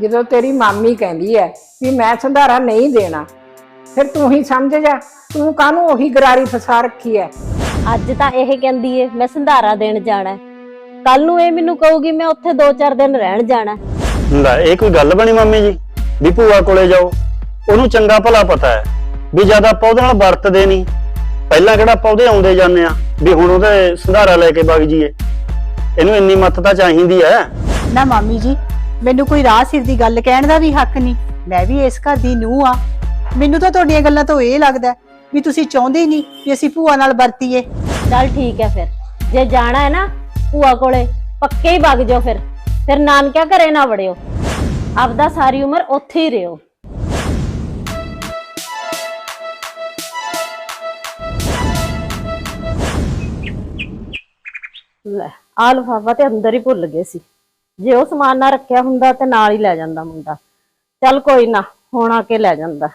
ਜਦੋਂ ਤੇਰੀ ਮਾਮੀ ਕਹਿੰਦੀ ਐ ਵੀ ਮੈਂ ਸੰਧਾਰਾ ਨਹੀਂ ਦੇਣਾ ਫਿਰ ਤੂੰ ਹੀ ਸਮਝ ਜਾ ਤੂੰ ਕਾਹਨੂੰ ਉਹੀ ਗਰਾਰੀ ਫਸਾ ਰੱਖੀ ਐ? ਅੱਜ ਤਾਂ ਇਹ ਕਹਿੰਦੀ ਏ ਮੈਂ ਸੰਧਾਰਾ ਦੇਣ ਜਾਣਾ ਕੱਲ ਨੂੰ ਇਹ ਮੈਨੂੰ ਕਹੂਗੀ ਮੈਂ ਉੱਥੇ 2-4 ਦਿਨ ਰਹਿਣ ਜਾਣਾ। ਲੈ ਇਹ ਕੋਈ ਗੱਲ ਬਣੀ ਮੰਮੀ ਜੀ? ਵੀ ਭੂਆ ਕੋਲੇ ਜਾਓ ਉਹਨੂੰ ਚੰਗਾ ਭਲਾ ਪਤਾ ਹੈ ਵੀ ਜਦ ਆਪਾਂ ਉਹਦੇ ਨਾਲ ਵਰਤਦੇ ਨਹੀਂ ਪਹਿਲਾਂ ਕਿਹੜਾ ਆਪਾਂ ਉਹਦੇ ਆਉਂਦੇ ਜਾਂਦੇ ਆ ਵੀ ਹੁਣ ਉਹਦੇ ਸੰਧਾਰਾ ਲੈ ਕੇ ਵਗ ਜੀਏ ਇਹਨੂੰ ਇੰਨੀ ਮੱਤ ਤਾਂ ਚਾਹੀਦੀ ਹੈ ਨਾ ਮਾਮੀ ਜੀ ਮੈਨੂੰ ਕੋਈ ਰਾਹ ਸਿਰ ਦੀ ਗੱਲ ਕਹਿਣ ਦਾ ਵੀ ਹੱਕ ਨਹੀਂ। ਮੈਂ ਵੀ ਇਸ ਘਰ ਦੀ ਨੂੰਹ ਆ। ਮੈਨੂੰ ਤਾਂ ਤੁਹਾਡੀਆਂ ਗੱਲਾਂ ਤੋਂ ਇਹ ਲੱਗਦਾ ਵੀ ਤੁਸੀਂ ਚਾਹੁੰਦੇ ਹੀ ਨਹੀਂ ਕਿ ਅਸੀਂ ਭੂਆ ਨਾਲ ਵਰਤੀਏ। ਚੱਲ ਠੀਕ ਹੈ ਫਿਰ। ਜੇ ਜਾਣਾ ਹੈ ਨਾ ਭੂਆ ਕੋਲੇ, ਪੱਕੇ ਹੀ ਵਗ ਜਾਓ ਫਿਰ। ਫਿਰ ਨਾਨਕਿਆ ਘਰੇ ਨਾ ਵੜਿਓ। ਆਪਦਾ ਸਾਰੀ ਉਮਰ ਉੱਥੇ ਹੀ ਰਿਓ। ਲੈ ਆ ਲਿਫਾਫਾ ਤੇ ਅੰਦਰ ਹੀ ਭੁੱਲ ਗਏ ਸੀ। ਜੇ ਉਹ ਸਮਾਨ ਨਾ ਰੱਖਿਆ ਹੁੰਦਾ ਤੇ ਨਾਲ ਹੀ ਲੈ ਜਾਂਦਾ ਮੁੰਡਾ। ਚੱਲ ਕੋਈ ਨਾ, ਹੁਣ ਆ ਕੇ ਲੈ ਜਾਂਦਾ।